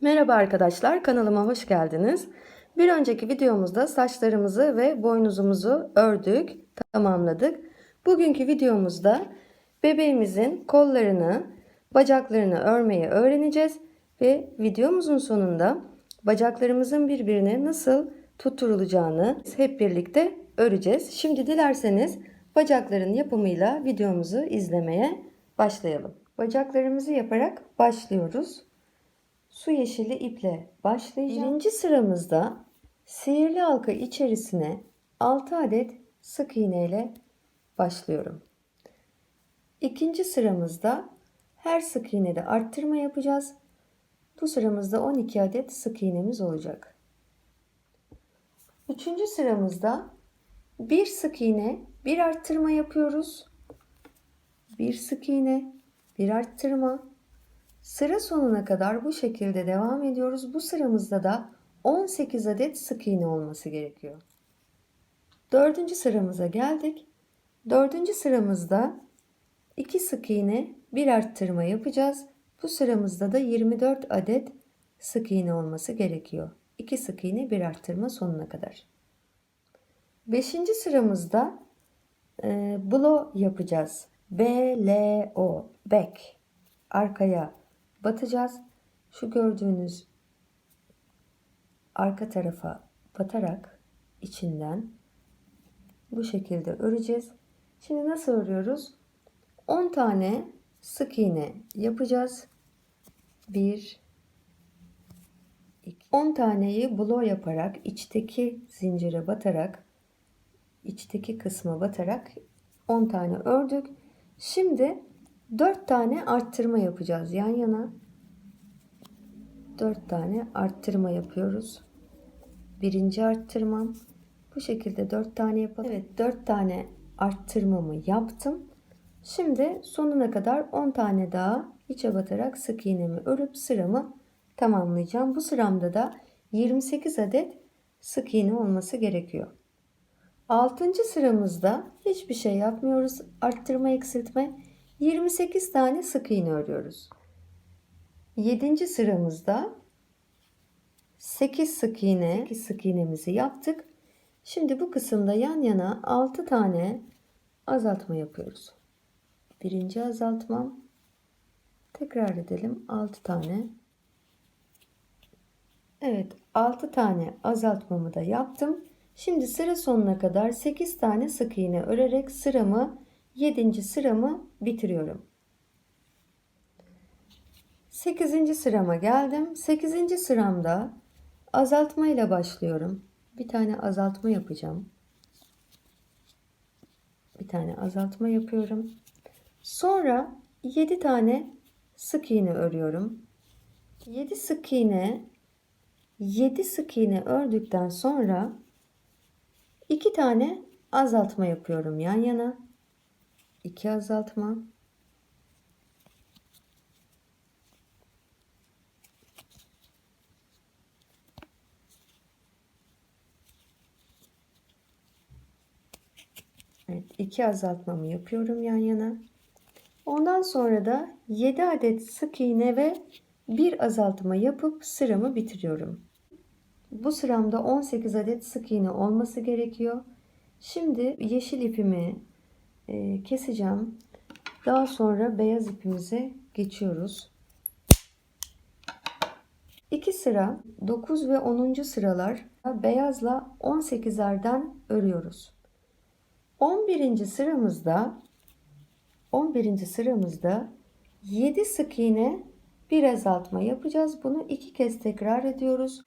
Merhaba arkadaşlar, kanalıma hoş geldiniz. Bir önceki videomuzda saçlarımızı ve boynuzumuzu ördük, tamamladık. Bugünkü videomuzda bebeğimizin kollarını, bacaklarını örmeyi öğreneceğiz ve videomuzun sonunda bacaklarımızın birbirine nasıl tutturulacağını hep birlikte öreceğiz. Şimdi dilerseniz bacakların yapımıyla videomuzu izlemeye başlayalım. Bacaklarımızı yaparak başlıyoruz su yeşili iple başlayacağım. Birinci sıramızda sihirli halka içerisine 6 adet sık iğne ile başlıyorum. İkinci sıramızda her sık iğnede arttırma yapacağız. Bu sıramızda 12 adet sık iğnemiz olacak. Üçüncü sıramızda bir sık iğne, bir arttırma yapıyoruz. Bir sık iğne, bir arttırma, Sıra sonuna kadar bu şekilde devam ediyoruz. Bu sıramızda da 18 adet sık iğne olması gerekiyor. Dördüncü sıramıza geldik. Dördüncü sıramızda 2 sık iğne, bir arttırma yapacağız. Bu sıramızda da 24 adet sık iğne olması gerekiyor. 2 sık iğne, bir arttırma sonuna kadar. Beşinci sıramızda e, blow yapacağız. B, L, O, back, arkaya batacağız. Şu gördüğünüz arka tarafa batarak içinden bu şekilde öreceğiz. Şimdi nasıl örüyoruz? 10 tane sık iğne yapacağız. 1 2 10 taneyi blow yaparak içteki zincire batarak içteki kısma batarak 10 tane ördük. Şimdi 4 tane arttırma yapacağız yan yana. 4 tane arttırma yapıyoruz. Birinci arttırmam. Bu şekilde 4 tane yapalım. Evet 4 tane arttırmamı yaptım. Şimdi sonuna kadar 10 tane daha içe batarak sık iğnemi örüp sıramı tamamlayacağım. Bu sıramda da 28 adet sık iğne olması gerekiyor. 6. sıramızda hiçbir şey yapmıyoruz. Arttırma eksiltme 28 tane sık iğne örüyoruz. 7. sıramızda 8 sık iğne, 8 sık iğnemizi yaptık. Şimdi bu kısımda yan yana 6 tane azaltma yapıyoruz. Birinci azaltmam. Tekrar edelim. 6 tane. Evet 6 tane azaltmamı da yaptım. Şimdi sıra sonuna kadar 8 tane sık iğne örerek sıramı 7. sıramı bitiriyorum. 8. sırama geldim. 8. sıramda azaltma ile başlıyorum. Bir tane azaltma yapacağım. Bir tane azaltma yapıyorum. Sonra 7 tane sık iğne örüyorum. 7 sık iğne 7 sık iğne ördükten sonra 2 tane azaltma yapıyorum yan yana. 2 azaltma Evet, iki azaltmamı yapıyorum yan yana. Ondan sonra da 7 adet sık iğne ve bir azaltma yapıp sıramı bitiriyorum. Bu sıramda 18 adet sık iğne olması gerekiyor. Şimdi yeşil ipimi e, keseceğim. Daha sonra beyaz ipimize geçiyoruz. 2 sıra 9 ve 10. sıralar beyazla 18'lerden örüyoruz. 11. sıramızda 11. sıramızda 7 sık iğne bir azaltma yapacağız. Bunu iki kez tekrar ediyoruz.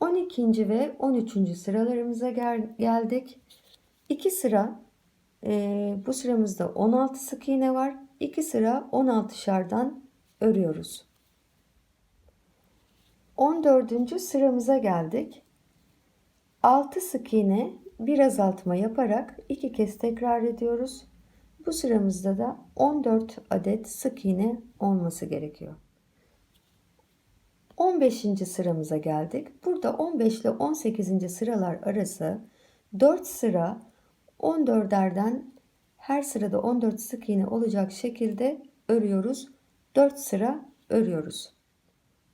12. ve 13. sıralarımıza gel geldik. 2 sıra e, bu sıramızda 16 sık iğne var. 2 sıra 16'şardan örüyoruz. 14. sıramıza geldik. 6 sık iğne bir azaltma yaparak iki kez tekrar ediyoruz. Bu sıramızda da 14 adet sık iğne olması gerekiyor. 15. sıramıza geldik. Burada 15 ile 18. sıralar arası 4 sıra 14'erden her sırada 14 sık iğne olacak şekilde örüyoruz. 4 sıra örüyoruz.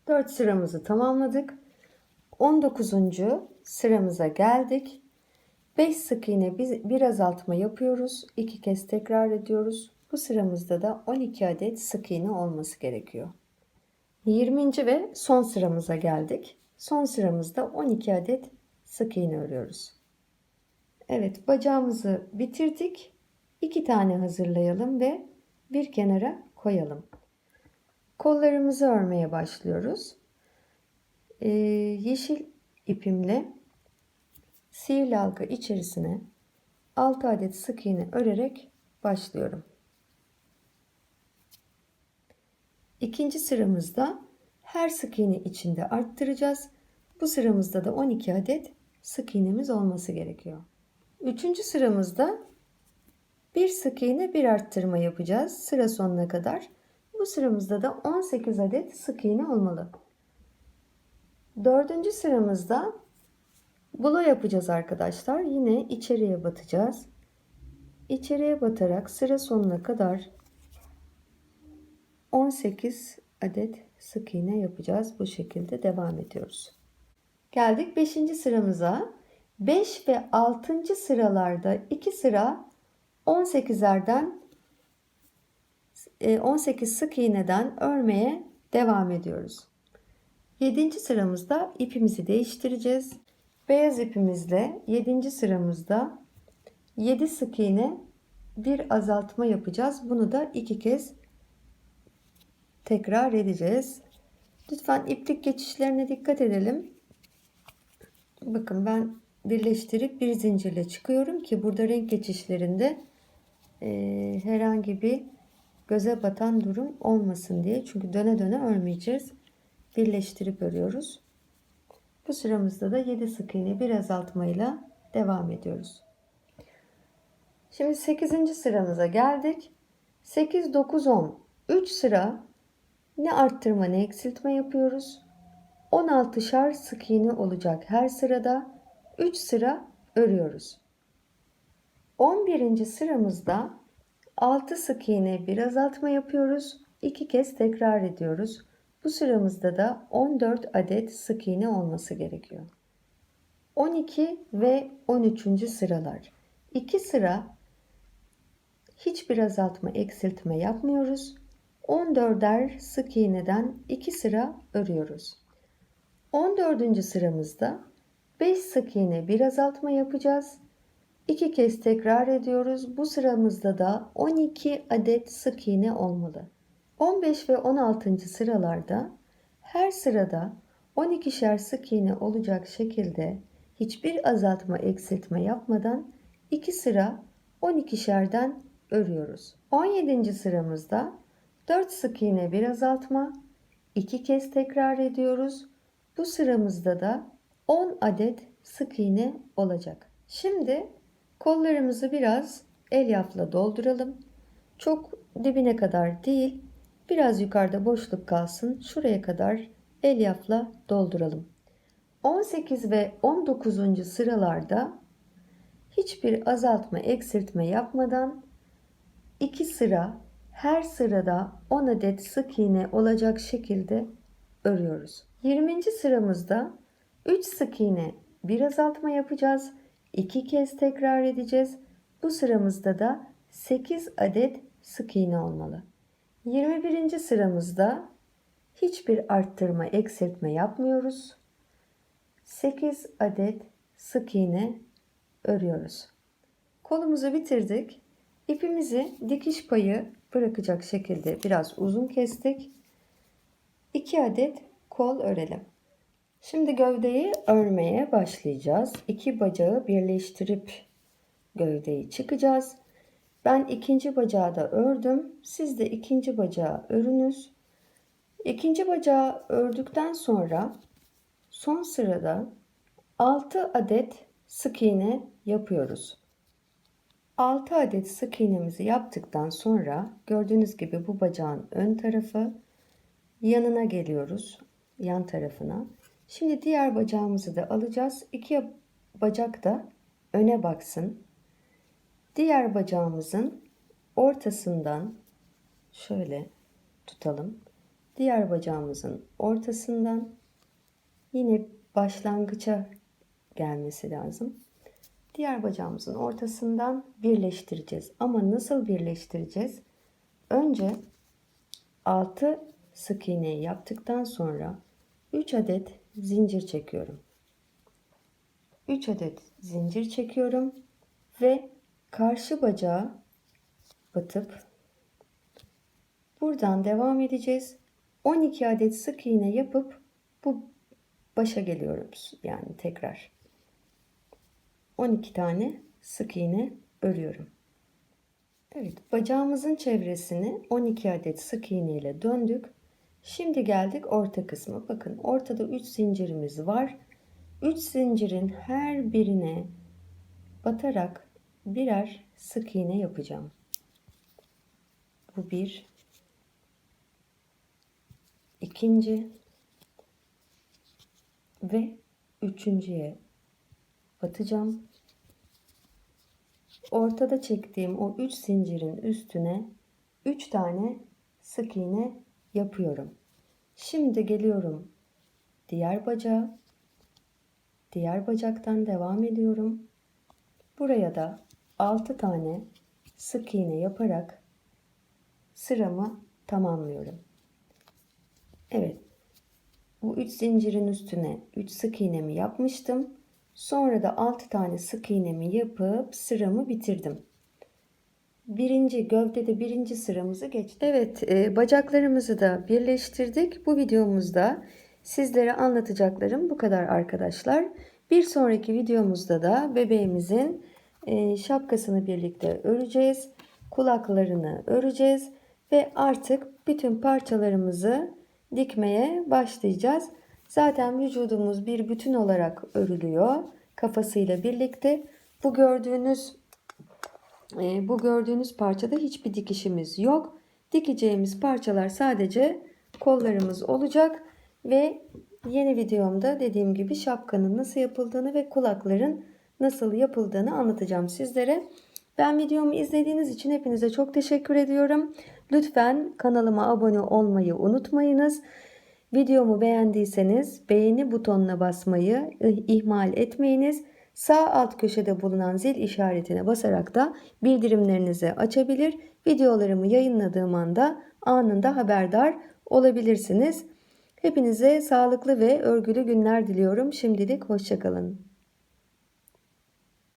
4 sıramızı tamamladık. 19. sıramıza geldik. 5 sık iğne bir, azaltma yapıyoruz. 2 kez tekrar ediyoruz. Bu sıramızda da 12 adet sık iğne olması gerekiyor. 20. ve son sıramıza geldik. Son sıramızda 12 adet sık iğne örüyoruz. Evet bacağımızı bitirdik. 2 tane hazırlayalım ve bir kenara koyalım. Kollarımızı örmeye başlıyoruz. Ee, yeşil ipimle sihirli halka içerisine 6 adet sık iğne örerek başlıyorum. İkinci sıramızda her sık iğne içinde arttıracağız. Bu sıramızda da 12 adet sık iğnemiz olması gerekiyor. Üçüncü sıramızda bir sık iğne bir arttırma yapacağız sıra sonuna kadar. Bu sıramızda da 18 adet sık iğne olmalı. Dördüncü sıramızda bulo yapacağız arkadaşlar. Yine içeriye batacağız. İçeriye batarak sıra sonuna kadar 18 adet sık iğne yapacağız. Bu şekilde devam ediyoruz. Geldik 5. sıramıza. 5 ve 6. sıralarda 2 sıra 18'lerden 18 sık iğneden örmeye devam ediyoruz. 7. sıramızda ipimizi değiştireceğiz. Beyaz ipimizle 7. sıramızda 7 sık iğne bir azaltma yapacağız. Bunu da iki kez tekrar edeceğiz. Lütfen iplik geçişlerine dikkat edelim. Bakın ben birleştirip bir zincirle çıkıyorum ki burada renk geçişlerinde e, herhangi bir göze batan durum olmasın diye. Çünkü döne döne örmeyeceğiz. Birleştirip örüyoruz. Bu sıramızda da 7 sık iğne bir azaltmayla devam ediyoruz. Şimdi 8. sıramıza geldik. 8, 9, 10. 3 sıra ne arttırma ne eksiltme yapıyoruz. 16'şar sık iğne olacak her sırada. 3 sıra örüyoruz. 11. sıramızda 6 sık iğne bir azaltma yapıyoruz. 2 kez tekrar ediyoruz. Bu sıramızda da 14 adet sık iğne olması gerekiyor. 12 ve 13. sıralar. 2 sıra hiçbir azaltma eksiltme yapmıyoruz. 14'er sık iğneden 2 sıra örüyoruz. 14. sıramızda 5 sık iğne bir azaltma yapacağız. 2 kez tekrar ediyoruz. Bu sıramızda da 12 adet sık iğne olmalı. 15 ve 16. sıralarda her sırada 12'şer sık iğne olacak şekilde hiçbir azaltma eksiltme yapmadan 2 sıra 12'şerden örüyoruz. 17. sıramızda 4 sık iğne bir azaltma, 2 kez tekrar ediyoruz. Bu sıramızda da 10 adet sık iğne olacak. Şimdi kollarımızı biraz elyafla dolduralım. Çok dibine kadar değil, biraz yukarıda boşluk kalsın. Şuraya kadar elyafla dolduralım. 18 ve 19. sıralarda hiçbir azaltma, eksiltme yapmadan 2 sıra her sırada 10 adet sık iğne olacak şekilde örüyoruz. 20. sıramızda 3 sık iğne bir azaltma yapacağız. 2 kez tekrar edeceğiz. Bu sıramızda da 8 adet sık iğne olmalı. 21. sıramızda hiçbir arttırma, eksiltme yapmıyoruz. 8 adet sık iğne örüyoruz. Kolumuzu bitirdik. İpimizi dikiş payı bırakacak şekilde biraz uzun kestik. 2 adet kol örelim. Şimdi gövdeyi örmeye başlayacağız. İki bacağı birleştirip gövdeyi çıkacağız. Ben ikinci bacağı da ördüm. Siz de ikinci bacağı örünüz. İkinci bacağı ördükten sonra son sırada 6 adet sık iğne yapıyoruz. 6 adet sık iğnemizi yaptıktan sonra gördüğünüz gibi bu bacağın ön tarafı yanına geliyoruz. Yan tarafına. Şimdi diğer bacağımızı da alacağız. İki bacak da öne baksın. Diğer bacağımızın ortasından şöyle tutalım. diğer bacağımızın ortasından yine başlangıça gelmesi lazım. Diğer bacağımızın ortasından birleştireceğiz. Ama nasıl birleştireceğiz? Önce 6 sık iğneyi yaptıktan sonra 3 adet zincir çekiyorum. 3 adet zincir çekiyorum ve karşı bacağı batıp buradan devam edeceğiz. 12 adet sık iğne yapıp bu başa geliyoruz. Yani tekrar 12 tane sık iğne örüyorum. Evet, bacağımızın çevresini 12 adet sık iğne ile döndük. Şimdi geldik orta kısmı. Bakın ortada 3 zincirimiz var. 3 zincirin her birine batarak birer sık iğne yapacağım. Bu bir. ikinci ve üçüncüye batacağım. Ortada çektiğim o 3 zincirin üstüne 3 tane sık iğne yapıyorum. Şimdi geliyorum diğer bacağa. Diğer bacaktan devam ediyorum. Buraya da 6 tane sık iğne yaparak sıramı tamamlıyorum. Evet. Bu 3 zincirin üstüne 3 sık iğnemi yapmıştım. Sonra da 6 tane sık iğnemi yapıp sıramı bitirdim. Birinci gövdede birinci sıramızı geçtik. Evet e, bacaklarımızı da birleştirdik. Bu videomuzda sizlere anlatacaklarım bu kadar arkadaşlar. Bir sonraki videomuzda da bebeğimizin e, şapkasını birlikte öreceğiz. Kulaklarını öreceğiz. Ve artık bütün parçalarımızı dikmeye başlayacağız. Zaten vücudumuz bir bütün olarak örülüyor kafasıyla birlikte. Bu gördüğünüz e, bu gördüğünüz parçada hiçbir dikişimiz yok. Dikeceğimiz parçalar sadece kollarımız olacak ve yeni videomda dediğim gibi şapkanın nasıl yapıldığını ve kulakların nasıl yapıldığını anlatacağım sizlere. Ben videomu izlediğiniz için hepinize çok teşekkür ediyorum. Lütfen kanalıma abone olmayı unutmayınız. Videomu beğendiyseniz beğeni butonuna basmayı ihmal etmeyiniz. Sağ alt köşede bulunan zil işaretine basarak da bildirimlerinizi açabilir. Videolarımı yayınladığım anda anında haberdar olabilirsiniz. Hepinize sağlıklı ve örgülü günler diliyorum. Şimdilik hoşçakalın.